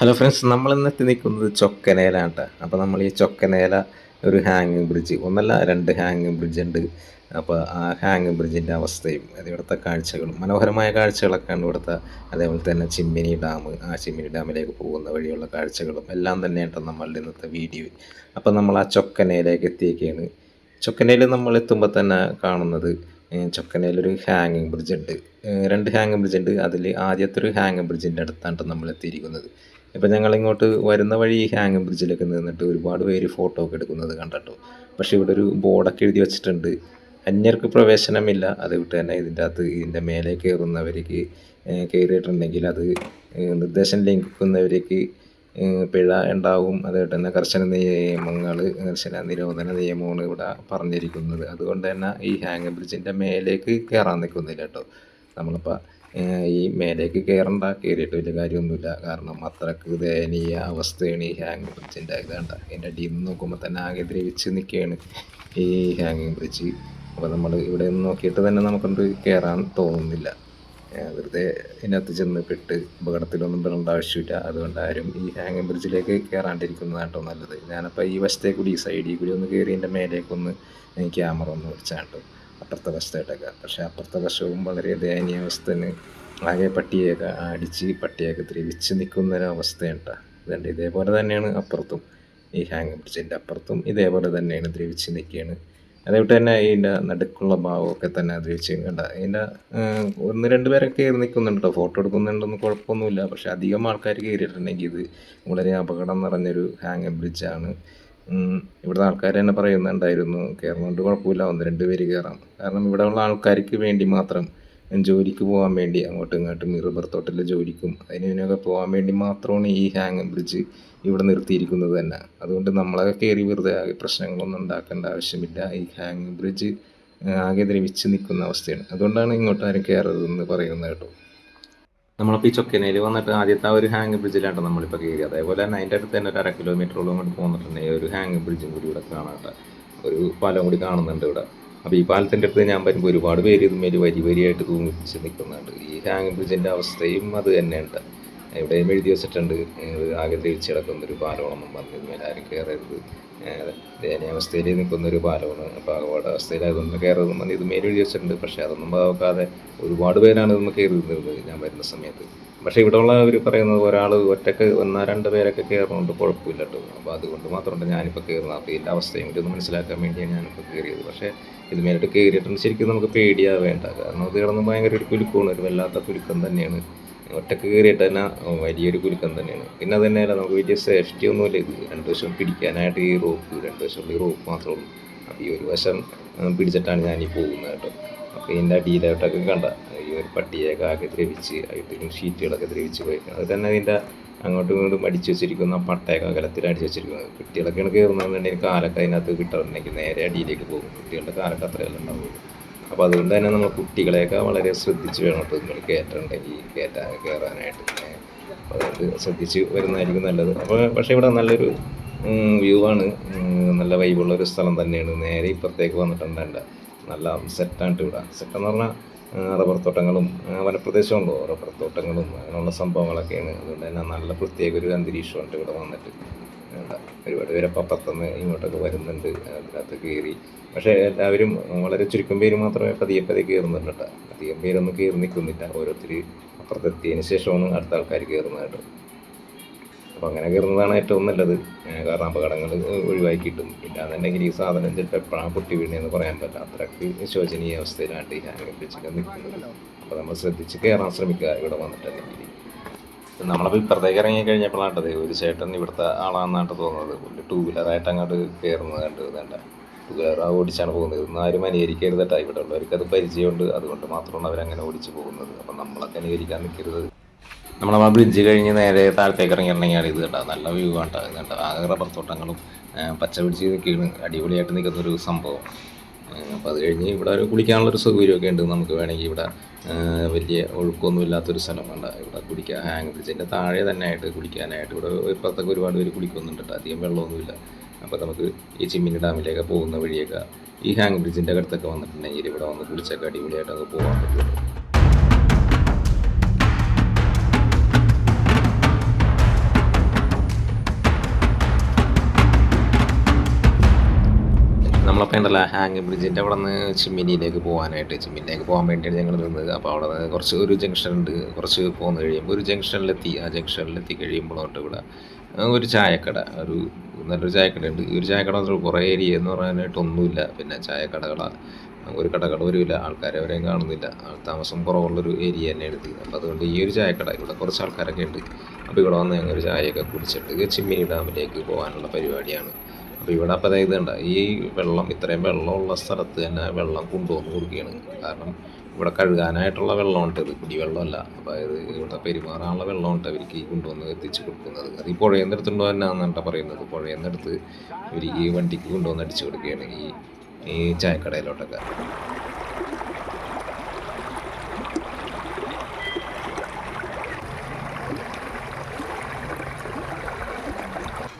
Hello friends നമ്മൾ ഇന്ന് എത്തി നിൽക്കുന്നത് ചൊക്കനേലാണ് കേട്ടോ അപ്പോൾ നമ്മൾ ഈ ചൊക്കനേല ഒരു ഹാങ്ങിങ് ബ്രിഡ്ജ് ഒന്നല്ല രണ്ട് ഹാങ്ങിങ് ബ്രിഡ്ജ് ഉണ്ട്. അപ്പോൾ ആ ഹാങ്ങിങ് ബ്രിഡ്ജിന്റെ അവസ്ഥയും ഇവിടുത്തെ കാഴ്ചകളും മനോഹരമായ കാഴ്ചകളൊക്കെയാണ് ഇവിടുത്തെ അതേപോലെ തന്നെ ചിമ്മിനി ഡാം ആ ചിമ്മിനി ഡാമിലേക്ക് പോകുന്ന വഴിയുള്ള കാഴ്ചകളും എല്ലാം തന്നെയാണ് നമ്മളുടെ ഇന്നത്തെ വീഡിയോ അപ്പോൾ നമ്മൾ ആ ചൊക്കനയിലേക്ക് എത്തിയൊക്കെയാണ് ചൊക്കനയിൽ നമ്മൾ എത്തുമ്പോൾ തന്നെ കാണുന്നത് ചൊക്കനയിലൊരു ഹാങ്ങിങ് ബ്രിഡ്ജ് ഉണ്ട്. രണ്ട് ഹാങ്ങിങ് ബ്രിഡ്ജ് ഉണ്ട്. അതിൽ ആദ്യത്തെ ഒരു ഹാങ്ങിങ് ബ്രിഡ്ജിന്റെ അടുത്താണ് നമ്മൾ എത്തിയിരിക്കുന്നത്. ഇപ്പം ഞങ്ങൾ ഇങ്ങോട്ട് വരുന്ന വഴി ഈ ഹാങ്ങിങ് ബ്രിഡ്ജിലൊക്കെ നിന്നിട്ട് ഒരുപാട് പേര് ഫോട്ടോ ഒക്കെ എടുക്കുന്നത് കണ്ടട്ടോ. പക്ഷേ ഇവിടെ ഒരു ബോർഡൊക്കെ എഴുതി വെച്ചിട്ടുണ്ട്. അന്യർക്ക് പ്രവേശനമില്ല. അത് വിട്ട് തന്നെ ഇതിന്റെ അകത്ത് ഇതിന്റെ മേലെ കയറുന്നവർക്ക് കയറിയിട്ടുണ്ടെങ്കിൽ അത് നിർദ്ദേശം ലംഘിക്കുന്നവർക്ക് പിഴ ഉണ്ടാവും. അതുകൊണ്ട് തന്നെ കർശന നിയമങ്ങൾ കർശന നിരോധന നിയമമാണ് ഇവിടെ പറഞ്ഞിരിക്കുന്നത്. അതുകൊണ്ട് തന്നെ ഈ ഹാങ് ബ്രിഡ്ജിന്റെ മേലേക്ക് കയറാൻ നിൽക്കുന്നില്ല കേട്ടോ. നമ്മളിപ്പോൾ ഈ മേലേക്ക് കയറണ്ട കയറിയിട്ട് വലിയ കാര്യമൊന്നുമില്ല. കാരണം അത്രയ്ക്ക് ദയനീയ അവസ്ഥയാണ് ഈ ഹാങ് ബ്രിഡ്ജിന്റെ ഇതാണ്ട എന്റെ നിന്ന് നോക്കുമ്പോൾ തന്നെ ആകെ ദ്രവിച്ച് നിൽക്കുകയാണ് ഈ ഹാങ്ങിങ് ബ്രിഡ്ജ്. അപ്പോൾ നമ്മൾ ഇവിടെ നിന്ന് നോക്കിയിട്ട് തന്നെ നമുക്കൊണ്ട് കയറാൻ തോന്നുന്നില്ല. വെറുതെ ഇതിനകത്ത് ചെന്ന് പെട്ട് അപകടത്തിലൊന്നും പെടേണ്ട ആവശ്യമില്ല. അതുകൊണ്ട് ആരും ഈ ഹാങ്ങിങ് ബ്രിഡ്ജിലേക്ക് കയറാണ്ടിരിക്കുന്നതാണ് കേട്ടോ നല്ലത്. ഞാനപ്പോൾ ഈ വശത്തെ കൂടി ഈ സൈഡിൽ കൂടി ഒന്ന് കയറി എന്റെ മേലേക്കൊന്ന് ക്യാമറ ഒന്ന് വെച്ചാട്ടോ അപ്പുറത്തെ വശത്തായിട്ടൊക്കെ പക്ഷേ അപ്പുറത്തെ വശവും വളരെ ദയനീയ അവസ്ഥന് ആകെ പട്ടിയൊക്കെ അടിച്ച് പട്ടിയൊക്കെ നിൽക്കുന്ന ഒരു അവസ്ഥയാണ് കേട്ടോ. ഇതുണ്ട്. ഇതേപോലെ തന്നെയാണ് അപ്പുറത്തും ഈ ഹാങ് ബ്രിഡ്ജിന്റെ അപ്പുറത്തും ഇതേപോലെ തന്നെയാണ് ദ്രവിച്ച് നിൽക്കുകയാണ് അതേപോലെ തന്നെ ഇതിന്റെ നടുക്കുള്ള ഭാവമൊക്കെ തന്നെ അത് വെച്ച് കണ്ട. ഇതിന്റെ ഒന്ന് രണ്ട് പേരൊക്കെ കയറി നിൽക്കുന്നുണ്ട് കേട്ടോ ഫോട്ടോ എടുക്കുന്നുണ്ടെന്ന് കുഴപ്പമൊന്നുമില്ല. പക്ഷേ അധികം ആൾക്കാർ കയറിയിട്ടുണ്ടെങ്കിൽ ഇത് വളരെ അപകടം നിറഞ്ഞൊരു ഹാങ് ബ്രിഡ്ജാണ് ഇവിടുത്തെ ആൾക്കാർ തന്നെ പറയുന്നുണ്ടായിരുന്നു കയറുന്നതുകൊണ്ട് കുഴപ്പമില്ല ഒന്ന് രണ്ട് പേര് കയറാം കാരണം ഇവിടെ ഉള്ള ആൾക്കാർക്ക് വേണ്ടി മാത്രം ജോലിക്ക് പോകാൻ വേണ്ടി അങ്ങോട്ടും ഇങ്ങോട്ടും ഈ റബ്ബർ തോട്ടത്തിലെ ജോലിക്കും അതിന് ഇതിനൊക്കെ പോകാൻ വേണ്ടി മാത്രമാണ് ഈ ഹാങ് ബ്രിഡ്ജ് ഇവിടെ നിർത്തിയിരിക്കുന്നത് തന്നെ. അതുകൊണ്ട് നമ്മളൊക്കെ കയറി വെറുതെ ആകെ പ്രശ്നങ്ങളൊന്നും ഉണ്ടാക്കേണ്ട ആവശ്യമില്ല. ഈ ഹാങ് ബ്രിഡ്ജ് ആകെ ദ്രവിച്ച് നിൽക്കുന്ന അവസ്ഥയാണ്. അതുകൊണ്ടാണ് ഇങ്ങോട്ട് ആരും കയറരുതെന്ന് പറയുന്നത് കേട്ടോ. നമ്മളിപ്പോൾ ഈ ചൊക്കനയിൽ വന്നിട്ട് ആദ്യത്തെ ആ ഒരു ഹാങ് ബ്രിഡ്ജിലാണ് നമ്മളിപ്പോൾ കയറി അതേപോലെ തന്നെ അതിന്റെ അടുത്ത് തന്നെ ഒരു അര കിലോമീറ്ററോളം കൊണ്ട് പോന്നിട്ടുണ്ടെങ്കിൽ ഒരു ഹാങ് ബ്രിഡ്ജും കൂടി ഇവിടെ കാണാം ഒരു പാലം കൂടി കാണുന്നുണ്ട് ഇവിടെ. അപ്പോൾ ഈ പാലത്തിന്റെ അടുത്ത് ഞാൻ വരുമ്പോൾ ഒരുപാട് പേര് ഇതുമേൽ വരി വരിയായിട്ട് തൂങ്ങിച്ച് നിൽക്കുന്നുണ്ട്. ഈ ഹാങ് ബ്രിഡ്ജിന്റെ അവസ്ഥയും അത് തന്നെയുണ്ട്. എവിടെയും എഴുതി വെച്ചിട്ടുണ്ട്. ആകെ തിരിച്ചു കിടക്കുന്ന ഒരു പാലമാണെന്നും പറഞ്ഞു ഇതുമേൽ ആരും കയറരുത്. ദയനീയ ദയനീയാവസ്ഥയിൽ നിൽക്കുന്ന ഒരു പാലമാണ് അപ്പോൾ അപകട അവസ്ഥയിലായതുകൊണ്ട് കയറരുതെന്ന് പറഞ്ഞ് ഇതുമേൽ എഴുതി വെച്ചിട്ടുണ്ട്. പക്ഷേ അതൊന്നും ഭാവക്കാതെ ഒരുപാട് പേരാണ് ഇതൊന്ന് കയറി നിന്നത് ഞാൻ വരുന്ന സമയത്ത്. പക്ഷേ ഇവിടെ ഉള്ളവർ പറയുന്നത് ഒരാൾ ഒറ്റയ്ക്ക് ഒന്നോ രണ്ട് പേരൊക്കെ കയറുന്നുണ്ട് കുഴപ്പമില്ല കേട്ടോ അപ്പോൾ അതുകൊണ്ട് മാത്രമല്ല ഞാനിപ്പോൾ കയറുന്നത് അപ്പോൾ ഇതിന്റെ അവസ്ഥയും കൂടി ഒന്ന് മനസ്സിലാക്കാൻ വേണ്ടിയാണ് ഞാനിപ്പോൾ കയറിയത് പക്ഷേ ഇത് മേലിട്ട് കയറിയിട്ടുണ്ട് ശരിക്കും നമുക്ക് പേടിയാ വേണ്ട. കാരണം അത് കിടന്ന് ഭയങ്കര ഒരു കുലുക്കമാണ്. ഒരു വല്ലാത്ത കുലുക്കം തന്നെയാണ്. ഒറ്റയ്ക്ക് കയറിയിട്ട് തന്നെ വലിയൊരു കുലുക്കം തന്നെയാണ്. പിന്നെ അത് തന്നെയല്ല നമുക്ക് വലിയ സേഫ്റ്റി ഒന്നുമില്ല ഇത്. രണ്ട് വശം പിടിക്കാനായിട്ട് ഈ റോപ്പ് രണ്ട് വശമുള്ള ഈ റോപ്പ് മാത്രമേ ഉള്ളൂ. അപ്പോൾ ഈ ഒരു വശം പിടിച്ചിട്ടാണ് ഞാൻ ഈ പോകുന്നത് കേട്ടോ അപ്പോൾ ഇതിന്റെ അടിയിലായിട്ടൊക്കെ കണ്ട ഈ ഒരു പട്ടിയൊക്കെ ആകെ ദ്രവിച്ച് അതിലും ഷീറ്റുകളൊക്കെ ദ്രവിച്ച് പോയിരിക്കുന്നത് അത് തന്നെ അതിന്റെ അങ്ങോട്ടും ഇങ്ങോട്ടും അടിച്ചു വെച്ചിരിക്കുന്ന പട്ടയൊക്കെ അകലത്തിൽ അടിച്ചു വെച്ചിരിക്കുന്നത്. കുട്ടികളൊക്കെയാണ് കയറുന്നതെന്നുണ്ടെങ്കിൽ കാലൊക്കെ അതിനകത്ത് കിട്ടാറുണ്ടെങ്കിൽ നേരെ അടിയിലേക്ക് പോകും. കുട്ടികളുടെ കാലൊക്കെ അത്രയല്ല ഉണ്ടാവുള്ളൂ. അപ്പോൾ അതുകൊണ്ട് തന്നെ നമ്മൾ കുട്ടികളെയൊക്കെ വളരെ ശ്രദ്ധിച്ച് വേണം നിങ്ങൾ കയറ്റുണ്ടെങ്കിൽ കയറ്റാൻ കയറാനായിട്ട്. അതുകൊണ്ട് ശ്രദ്ധിച്ച് വരുന്നതായിരിക്കും നല്ലത്. അപ്പോൾ പക്ഷേ ഇവിടെ നല്ലൊരു വ്യൂ ആണ്. നല്ല വൈബുള്ള ഒരു സ്ഥലം തന്നെയാണ്. നേരെ ഇപ്പുറത്തേക്ക് വന്നിട്ടുണ്ടല്ല നല്ല സെറ്റാണ് ഇവിടെ. സെറ്റെന്ന് പറഞ്ഞാൽ റബ്ബർ തോട്ടങ്ങളും വനപ്രദേശമുണ്ടോ റബ്ബർ തോട്ടങ്ങളും അങ്ങനെയുള്ള സംഭവങ്ങളൊക്കെയാണ്. അതുകൊണ്ട് തന്നെ നല്ല പ്രത്യേക ഒരു അന്തരീക്ഷമുണ്ട് ഇവിടെ വന്നിട്ട്. ഒരുപാട് പേര് അപ്പം പത്തന്ന് ഇങ്ങോട്ടൊക്കെ വരുന്നുണ്ട് അതിനകത്ത് കയറി. പക്ഷേ എല്ലാവരും വളരെ ചുരുക്കം പേര് മാത്രമേ പതിയെ പതിയെ കയറുന്നുണ്ട് കേട്ടോ. അധികം പേരൊന്നും കയറി നിൽക്കുന്നില്ല. ഓരോരുത്തർ അപ്പുറത്തെത്തിയതിന് ശേഷമാണ് അടുത്ത ആൾക്കാർ കയറുന്നത് കേട്ടോ അപ്പോൾ അങ്ങനെ കയറുന്നതാണ് ഏറ്റവും നല്ലത്. കാരണം അപകടങ്ങൾ ഒഴിവാക്കി കിട്ടും ഇല്ലാന്നുണ്ടെങ്കിൽ ഈ സാധനം ചിലപ്പോൾ എപ്പോഴാണ് പൊട്ടി വീണെന്ന് പറയാൻ പറ്റില്ല. അത്രയ്ക്ക് ശോചനീയ അവസ്ഥയിലാണ് ഈ ഹാങ്ങർ പിടിച്ചൊക്കെ നിൽക്കുന്നത്. അപ്പോൾ നമ്മൾ ശ്രദ്ധിച്ച് കയറാൻ ശ്രമിക്കുക ഇവിടെ വന്നിട്ടുണ്ടെങ്കിൽ നമ്മളപ്പോൾ ഇപ്പുറത്തേക്ക് ഇറങ്ങി കഴിഞ്ഞപ്പോഴാട്ടത് ഒരു ചേട്ടൻ ഇവിടുത്തെ ആളാണെന്നാണ് തോന്നുന്നത്. പുള്ളി ടൂ വീലറായിട്ട് അങ്ങോട്ട് കയറുന്നത് കണ്ടു വേണ്ട. ടൂ വീലർ ഓടിച്ചാണ് പോകുന്നത്. ഇതൊന്നും ആരും അനുകരിക്കരുതട്ടാ ഇവിടെ ഉള്ളവർക്ക് അത് പരിചയമുണ്ട്. അതുകൊണ്ട് മാത്രമാണ് അവരങ്ങനെ ഓടിച്ച് പോകുന്നത്. അപ്പം നമ്മളൊക്കെ അനുകരിക്കാൻ നിൽക്കരുത്. നമ്മൾ ആ ബ്രിഡ്ജ് കഴിഞ്ഞ് നേരെ താഴത്തേക്ക് ഇറങ്ങിയിട്ടുണ്ടെങ്കിൽ ഇത് കേട്ടോ നല്ല വ്യൂ കണ്ടോ ഇത് കേട്ടോ ആകെ റബ്ബർ തോട്ടങ്ങളും പച്ച പിടിച്ച് നിൽക്കുകയാണ് അടിപൊളിയായിട്ട് നിൽക്കുന്ന ഒരു സംഭവം. അപ്പോൾ അത് കഴിഞ്ഞ് ഇവിടെ ഒരു കുളിക്കാനുള്ളൊരു സൗകര്യമൊക്കെ ഉണ്ട് നമുക്ക് വേണമെങ്കിൽ ഇവിടെ വലിയ ഒഴുക്കൊന്നും ഇല്ലാത്തൊരു സ്ഥലമുണ്ട് ഇവിടെ കുടിക്കാൻ ഹാങ് ബ്രിഡ്ജിന്റെ താഴെ തന്നെ ആയിട്ട് കുളിക്കാനായിട്ട് ഇവിടെ ഇപ്പുറത്തൊക്കെ ഒരുപാട് പേര് കുളിക്കുന്നുണ്ട്. കേട്ടോ അധികം വെള്ളമൊന്നുമില്ല. അപ്പോൾ നമുക്ക് ഈ ചിമ്മിനി ഡാമിലേക്ക് പോകുന്ന വഴിയൊക്കെ ഈ ഹാങ് ബ്രിഡ്ജിന്റെ അടുത്തൊക്കെ വന്നിട്ടുണ്ടെങ്കിൽ ഇവിടെ വന്ന് കുളിച്ചൊക്കെ അടിപൊളിയായിട്ടൊക്കെ പോകാൻ പറ്റും ഞങ്ങളപ്പോൾ ഉണ്ടല്ലോ ഹാങ് ബ്രിഡ്ജിന്റെ അവിടെ നിന്ന് ചിമ്മിനിയിലേക്ക് പോകാനായിട്ട് ചിമ്മിനിയിലേക്ക് പോകാൻ വേണ്ടിയിട്ട് ഞങ്ങൾ നിന്നത്. അപ്പോൾ അവിടെ നിന്ന് കുറച്ച് ഒരു ജംഗ്ഷൻ ഉണ്ട് കുറച്ച് പോകുന്ന കഴിയുമ്പോൾ ഒരു ജംഗ്ഷനിലെത്തി ആ ജംഗ്ഷനിലെത്തി കഴിയുമ്പോഴോട്ട് ഇവിടെ ഒരു ചായക്കട ഒരു നല്ലൊരു ചായക്കട ഉണ്ട്. ഈ ഒരു ചായക്കട കുറേ ഏരിയ എന്ന് പറയാനായിട്ട് ഒന്നുമില്ല പിന്നെ ചായക്കടകള ഒരു കടകൾ വരില്ല ആൾക്കാരെ അവരെയും കാണുന്നില്ല. താമസം കുറവുള്ളൊരു ഏരിയ തന്നെ എടുത്ത് അപ്പോൾ അതുകൊണ്ട് ഈ ഒരു ചായക്കട ഇവിടെ കുറച്ച് ആൾക്കാരൊക്കെ ഉണ്ട്. അപ്പോൾ ഇവിടെ വന്ന് ഞങ്ങൾ ഒരു ചായയൊക്കെ കുടിച്ചിട്ട് ചിമ്മിനി ഡാമിലേക്ക് പോകാനുള്ള പരിപാടിയാണ്. അപ്പോൾ ഇവിടെ അപ്പോൾ അതായത് ഉണ്ട് ഈ വെള്ളം ഇത്രയും വെള്ളമുള്ള സ്ഥലത്ത് തന്നെ വെള്ളം കൊണ്ടുവന്ന് കൊടുക്കുകയാണ്. കാരണം ഇവിടെ കഴുകാനായിട്ടുള്ള വെള്ളമുണ്ട്. ഇത് കുടിവെള്ളമല്ല. അതായത് ഇവിടെ പെരുമാറാനുള്ള വെള്ളമുണ്ട് അവർക്ക് ഈ കൊണ്ടുവന്ന് എത്തിച്ച് കൊടുക്കുന്നത്. അത് ഈ പുഴയിൽ നിന്ന് എടുത്തുണ്ടോ എന്നാണ് പറയുന്നത്. എടുത്ത് ഇവർ ഈ വണ്ടിക്ക് കൊണ്ടുവന്ന് അടിച്ചു കൊടുക്കുകയാണ് ഈ ഈ ചായക്കടയിലോട്ടൊക്കെ.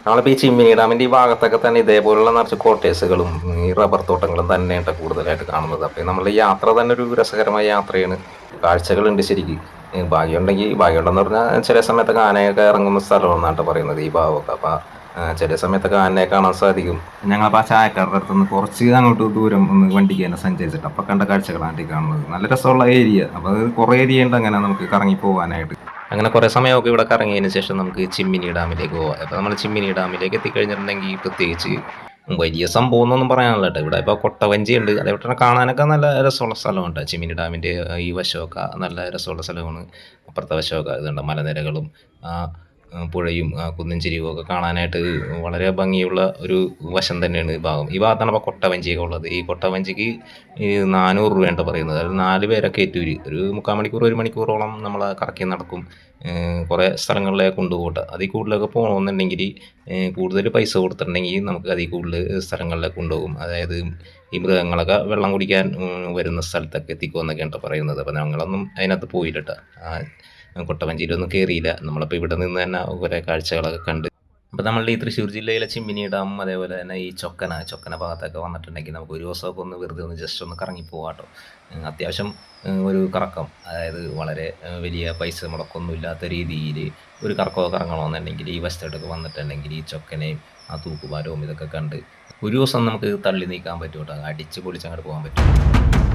നമ്മളിപ്പോൾ ഈ ചിമ്മിനി ഡാമിന്റെ ഈ ഭാഗത്തൊക്കെ തന്നെ ഇതേപോലുള്ള നിറച്ച് കോട്ടേഴ്സുകളും ഈ റബ്ബർ തോട്ടങ്ങളും തന്നെയാണ് കൂടുതലായിട്ട് കാണുന്നത്. അപ്പോൾ നമ്മളുടെ യാത്ര തന്നെ ഒരു രസകരമായ യാത്രയാണ്. കാഴ്ചകളുണ്ട് ശരിക്കും. ഭാഗ്യമുണ്ടെങ്കിൽ ഭാഗ്യമുണ്ടെന്ന് പറഞ്ഞാൽ ചില സമയത്തൊക്കെ ആനയൊക്കെ ഇറങ്ങുന്ന സ്ഥലമെന്നാണ് പറയുന്നത് ഈ ഭാഗമൊക്കെ. അപ്പോൾ ചില സമയത്തൊക്കെ ആനയെ കാണാൻ സാധിക്കും. ഞങ്ങളപ്പോൾ ആ ചായക്കാരുടെ അടുത്ത് നിന്ന് കുറച്ച് അങ്ങോട്ട് ദൂരം ഒന്ന് വണ്ടിക്ക് തന്നെ സഞ്ചരിച്ചിട്ട് അപ്പോൾ കണ്ട കാഴ്ചകളാണ് കാണുന്നത്. നല്ല രസമുള്ള ഏരിയ അപ്പോൾ അത് കുറേ ഏരിയ ഉണ്ട് അങ്ങനെ നമുക്ക് കറങ്ങി പോകാനായിട്ട് അങ്ങനെ കുറേ സമയമൊക്കെ ഇവിടെ കറങ്ങിയതിന് ശേഷം നമുക്ക് ചിമ്മിനി ഡാമിലേക്ക് പോവാം. അപ്പോൾ നമ്മൾ ചിമ്മിനി ഡാമിലേക്ക് എത്തിക്കഴിഞ്ഞിട്ടുണ്ടെങ്കിൽ പ്രത്യേകിച്ച് വലിയ സംഭവം എന്നൊന്നും പറയാനല്ല കേട്ടോ. ഇവിടെ ഇപ്പോൾ കൊട്ടവഞ്ചി ഉണ്ട് അതേപോലെ കാണാനൊക്കെ നല്ല രസമുള്ള സ്ഥലമുണ്ട്. ചിമ്മിനി ഡാമിന്റെ ഈ വശമൊക്കെ നല്ല രസമുള്ള സ്ഥലമാണ്. അപ്പുറത്തെ വശമൊക്കെ ഇതുണ്ട്. മലനിരകളും പുഴയും ആ, ചെരിവും ഒക്കെ കാണാനായിട്ട് വളരെ ഭംഗിയുള്ള ഒരു വശം തന്നെയാണ് ഈ ഭാഗം. ഈ ഭാഗത്താണ് ഇപ്പോൾ കൊട്ടവഞ്ചിയൊക്കെ ഉള്ളത്. ഈ കൊട്ടവഞ്ചിക്ക് നാനൂറ് രൂപയാണ് പറയുന്നത്. അതായത് നാല് പേരൊക്കെ ഏറ്റൂര് ഒരു മുക്കാൽ മണിക്കൂർ ഒരു മണിക്കൂറോളം നമ്മൾ കറക്കി നടക്കും. കുറേ സ്ഥലങ്ങളിലേക്ക് കൊണ്ടുപോകട്ടെ. അതിൽ കൂടുതലൊക്കെ പോകണമെന്നുണ്ടെങ്കിൽ കൂടുതൽ പൈസ കൊടുത്തിട്ടുണ്ടെങ്കിൽ നമുക്ക് അതിൽ കൂടുതൽ സ്ഥലങ്ങളിലേക്ക് കൊണ്ടുപോകും. അതായത് ഈ മൃഗങ്ങളൊക്കെ വെള്ളം കുടിക്കാൻ വരുന്ന സ്ഥലത്തൊക്കെ എത്തിക്കുമെന്നൊക്കെയാണ് പറയുന്നത്. അപ്പോൾ ഞങ്ങളൊന്നും അതിനകത്ത് പോയില്ല കേട്ടോ ആ കൊട്ടവഞ്ചിയിലൊന്നും കയറിയില്ല നമ്മളിപ്പോൾ ഇവിടെ നിന്ന് തന്നെ കുറേ കാഴ്ചകളൊക്കെ കണ്ട്. അപ്പോൾ നമ്മളുടെ ഈ തൃശ്ശൂർ ജില്ലയിലെ ചിമ്മിനി ഡാം അതേപോലെ തന്നെ ഈ ചൊക്കന ചൊക്കന ഭാഗത്തൊക്കെ വന്നിട്ടുണ്ടെങ്കിൽ നമുക്ക് ഒരു ദിവസമൊക്കെ ഒന്ന് വെറുതെ ഒന്ന് ജസ്റ്റ് ഒന്ന് കറങ്ങി പോകാട്ടോ അത്യാവശ്യം ഒരു കറക്കം. അതായത് വളരെ വലിയ പൈസ മുടക്കൊന്നും ഇല്ലാത്ത രീതിയിൽ ഒരു കറക്കമൊക്കെ കറങ്ങണമെന്നുണ്ടെങ്കിൽ ഈ വശത്തോട്ടൊക്കെ വന്നിട്ടുണ്ടെങ്കിൽ ഈ ചൊക്കനയും ആ തൂക്കുപാലവും ഇതൊക്കെ കണ്ട് ഒരു ദിവസം നമുക്ക് തള്ളി നീക്കാൻ പറ്റും കേട്ടോ. അടിച്ച് പൊളിച്ചങ്ങോട്ട് പോകാൻ പറ്റും.